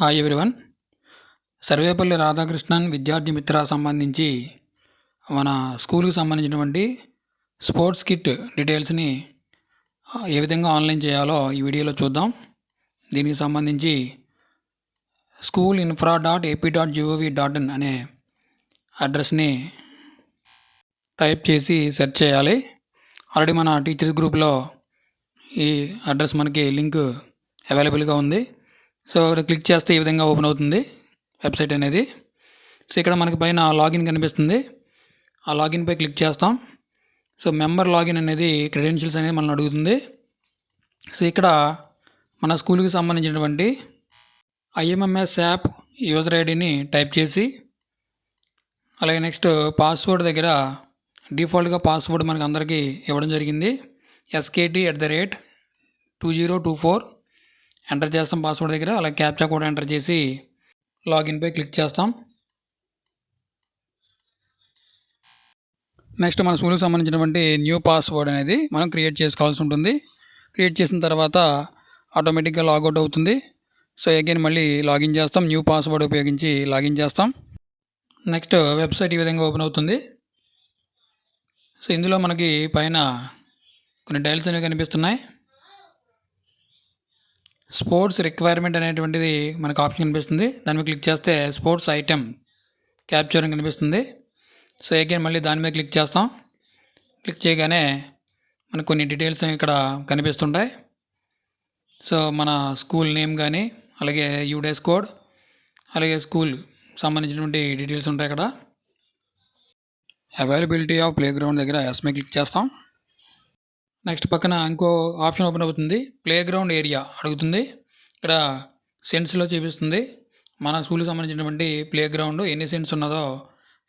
Hi everyone Sarvepalli Radhakrishnan విద్యార్థి మిత్ర సంబంధించి మన స్కూల్కి సంబంధించినటువంటి స్పోర్ట్స్ కిట్ డీటెయిల్స్ని ఏ విధంగా ఆన్లైన్ చేయాలో ఈ వీడియోలో చూద్దాం. దీనికి సంబంధించి school infra dot AP dot G O V dot in అనే అడ్రస్ని టైప్ చేసి సెర్చ్ చేయాలి. ఆల్రెడీ మన టీచర్స్ గ్రూప్లో ఈ అడ్రస్ మనకి లింక్ అవైలబుల్గా ఉంది. సో ఇక్కడ క్లిక్ చేస్తే ఈ విధంగా ఓపెన్ అవుతుంది వెబ్సైట్ అనేది. సో ఇక్కడ మనకి పైన లాగిన్ కనిపిస్తుంది. ఆ లాగిన్పై క్లిక్ చేస్తాం. సో మెంబర్ లాగిన్ అనేది క్రెడెన్షియల్స్ అనేది మనల్ని అడుగుతుంది. సో ఇక్కడ మన స్కూల్కి సంబంధించినటువంటి ఐఎంఎంఎస్ యాప్ యూజర్ ఐడిని టైప్ చేసి అలాగే నెక్స్ట్ పాస్వర్డ్ దగ్గర డిఫాల్ట్గా పాస్వర్డ్ మనకు అందరికీ ఇవ్వడం జరిగింది. SKT at the rate two zero two four enter చేస్తాం పాస్వర్డ్ దగ్గర. అలాగే క్యాప్చా కూడా ఎంటర్ చేసి లాగిన్పై క్లిక్ చేస్తాం. నెక్స్ట్ మన స్కూల్కి సంబంధించినటువంటి న్యూ పాస్వర్డ్ అనేది మనం క్రియేట్ చేసుకోవాల్సి ఉంటుంది. క్రియేట్ చేసిన తర్వాత ఆటోమేటిక్గా లాగౌట్ అవుతుంది. సో అగైన్ మళ్ళీ లాగిన్ చేస్తాం. న్యూ పాస్వర్డ్ ఉపయోగించి లాగిన్ చేస్తాం. నెక్స్ట్ వెబ్సైట్ ఈ విధంగా ఓపెన్ అవుతుంది. సో ఇందులో మనకి పైన కొన్ని డైల్స్ అనేవి కనిపిస్తున్నాయి. స్పోర్ట్స్ రిక్వైర్మెంట్ అనేటువంటిది మనకు ఆప్షన్ కనిపిస్తుంది. దాని మీద క్లిక్ చేస్తే స్పోర్ట్స్ ఐటెం క్యాప్చరింగ్ కనిపిస్తుంది. సో అగైన్ మళ్ళీ దాని మీద క్లిక్ చేస్తాం. క్లిక్ చేయగానే మనకు కొన్ని డీటెయిల్స్ ఇక్కడ కనిపిస్తుంటాయి. సో మన స్కూల్ నేమ్ కానీ అలాగే యూడేస్ కోడ్ అలాగే స్కూల్ సంబంధించినటువంటి డీటెయిల్స్ ఉంటాయి ఇక్కడ అవైలబిలిటీ ఆఫ్ ప్లే గ్రౌండ్ దగ్గర ఎస్మే క్లిక్ చేస్తాం. నెక్స్ట్ పక్కన ఇంకో ఆప్షన్ ఓపెన్ అవుతుంది. ప్లే గ్రౌండ్ ఏరియా అడుగుతుంది. ఇక్కడ సెంట్స్లో చూపిస్తుంది. మన స్కూల్కి సంబంధించినటువంటి ప్లే గ్రౌండ్ ఎన్ని సెంట్స్ ఉన్నదో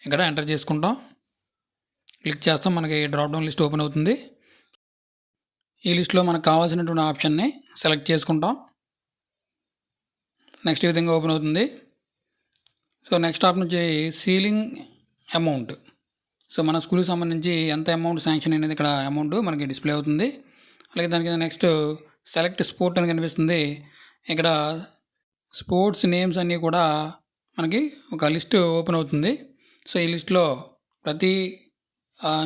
ఇక్కడ ఎంటర్ చేసుకుంటాం. క్లిక్ చేస్తాం. మనకి డ్రాప్ డౌన్ లిస్ట్ ఓపెన్ అవుతుంది. ఈ లిస్ట్లో మనకు కావాల్సినటువంటి ఆప్షన్ని సెలెక్ట్ చేసుకుంటాం. నెక్స్ట్ ఈ విధంగా ఓపెన్ అవుతుంది. సో నెక్స్ట్ ఆప్షన్ వచ్చి సీలింగ్ అమౌంట్. సో మన స్కూల్కి సంబంధించి ఎంత అమౌంట్ శాంక్షన్ అనేది ఇక్కడ అమౌంట్ మనకి డిస్ప్లే అవుతుంది. అలాగే దానికి నెక్స్ట్ సెలెక్ట్ స్పోర్ట్ అని కనిపిస్తుంది. ఇక్కడ స్పోర్ట్స్ నేమ్స్ అన్నీ కూడా మనకి ఒక లిస్ట్ ఓపెన్ అవుతుంది. సో ఈ లిస్ట్లో ప్రతి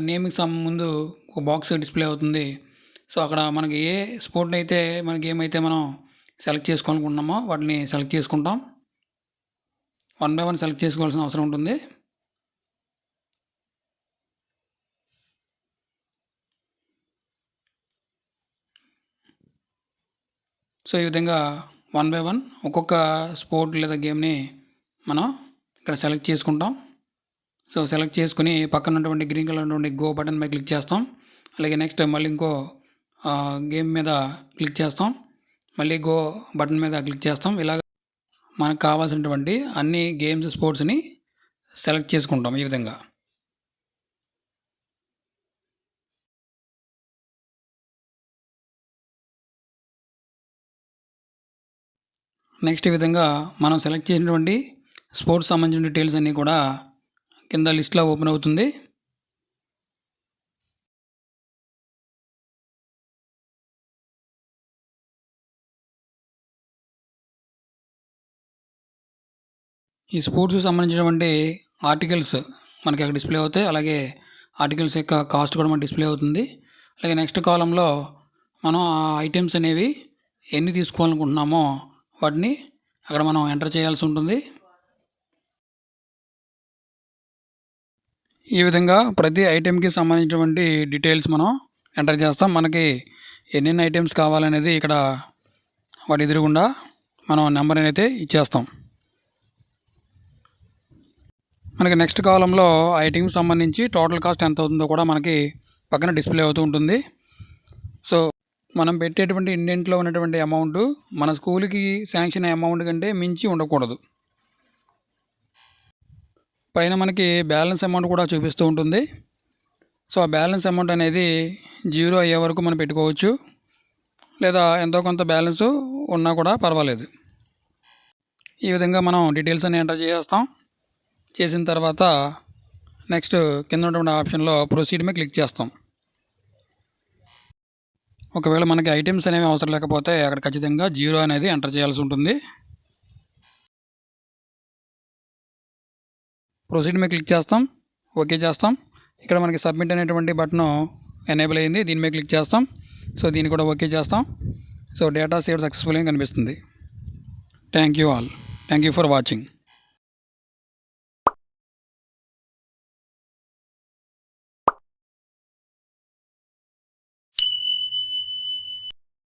నేమ్కి సం ముందు ఒక బాక్స్ డిస్ప్లే అవుతుంది. సో అక్కడ మనకి ఏ స్పోర్ట్ అయితే మనకి ఏమైతే మనం సెలెక్ట్ చేసుకోవాలనుకుంటున్నామో వాటిని సెలెక్ట్ చేసుకుంటాం. వన్ బై వన్ సెలెక్ట్ చేసుకోవాల్సిన అవసరం ఉంటుంది. సో ఈ విధంగా వన్ బై వన్ ఒక్కొక్క స్పోర్ట్ లేదా గేమ్ని మనం ఇక్కడ సెలెక్ట్ చేసుకుంటాం. సో సెలెక్ట్ చేసుకుని పక్కన ఉన్నటువంటి గ్రీన్ కలర్ ఉన్నటువంటి గో బటన్ మీద క్లిక్ చేస్తాం. అలాగే నెక్స్ట్ మళ్ళీ ఇంకో గేమ్ మీద క్లిక్ చేస్తాం. మళ్ళీ గో బటన్ మీద క్లిక్ చేస్తాం. ఇలాగ మనకు కావాల్సినటువంటి అన్ని గేమ్స్ స్పోర్ట్స్ని సెలెక్ట్ చేసుకుంటాం ఈ విధంగా. నెక్స్ట్ ఈ విధంగా మనం సెలెక్ట్ చేసినటువంటి స్పోర్ట్స్ సంబంధించిన డీటెయిల్స్ అన్నీ కూడా కింద లిస్ట్లో ఓపెన్ అవుతుంది. ఈ స్పోర్ట్స్ సంబంధించినటువంటి ఆర్టికల్స్ మనకి అక్కడ డిస్ప్లే అవుతాయి. అలాగే ఆర్టికల్స్ యొక్క కాస్ట్ కూడా మనకి డిస్ప్లే అవుతుంది. అలాగే నెక్స్ట్ కాలంలో మనం ఆ ఐటమ్స్ అనేవి ఎన్ని తీసుకోవాలనుకుంటున్నామో వాటిని అక్కడ మనం ఎంటర్ చేయాల్సి ఉంటుంది. ఈ విధంగా ప్రతి ఐటెంకి సంబంధించినటువంటి డీటెయిల్స్ మనం ఎంటర్ చేస్తాం. మనకి ఎన్నెన్ని ఐటమ్స్ కావాలనేది ఇక్కడ వాటి ఎదురుగుండా మనం నెంబర్ అయితే ఇచ్చేస్తాం. మనకి నెక్స్ట్ కాలంలో ఐటమ్కి సంబంధించి టోటల్ కాస్ట్ ఎంత అవుతుందో కూడా మనకి పక్కన డిస్ప్లే అవుతూ ఉంటుంది. మనం పెట్టేటువంటి ఇండెంట్లో ఉన్నటువంటి అమౌంట్ మన స్కూల్కి శాంక్షన్ అమౌంట్ కంటే మించి ఉండకూడదు. పైన మనకి బ్యాలెన్స్ అమౌంట్ కూడా చూపిస్తూ ఉంటుంది. సో ఆ బ్యాలెన్స్ అమౌంట్ అనేది జీరో అయ్యే వరకు మనం పెట్టుకోవచ్చు. లేదా ఎంతో కొంత బ్యాలెన్స్ ఉన్నా కూడా పర్వాలేదు. ఈ విధంగా మనం డీటెయిల్స్ అన్ని ఎంటర్ చేసేస్తాం. చేసిన తర్వాత నెక్స్ట్ కింద ఉన్నటువంటి ఆప్షన్లో ప్రొసీడ్ మీద క్లిక్ చేస్తాం. ఒకవేళ మనకి ఐటమ్స్ అనేవి అవసరం లేకపోతే అక్కడ ఖచ్చితంగా జీరో అనేది ఎంటర్ చేయాల్సి ఉంటుంది. ప్రొసీడ్ మీద క్లిక్ చేస్తాం. ఓకే చేస్తాం. ఇక్కడ మనకి సబ్మిట్ అనేటువంటి బటన్ ఎనేబుల్ అయింది. దీని మీద క్లిక్ చేస్తాం. సో దీన్ని కూడా ఓకే చేస్తాం. సో డేటా సేవ్ సక్సెస్ఫుల్గా కనిపిస్తుంది. Thank you all. Thank you for watching.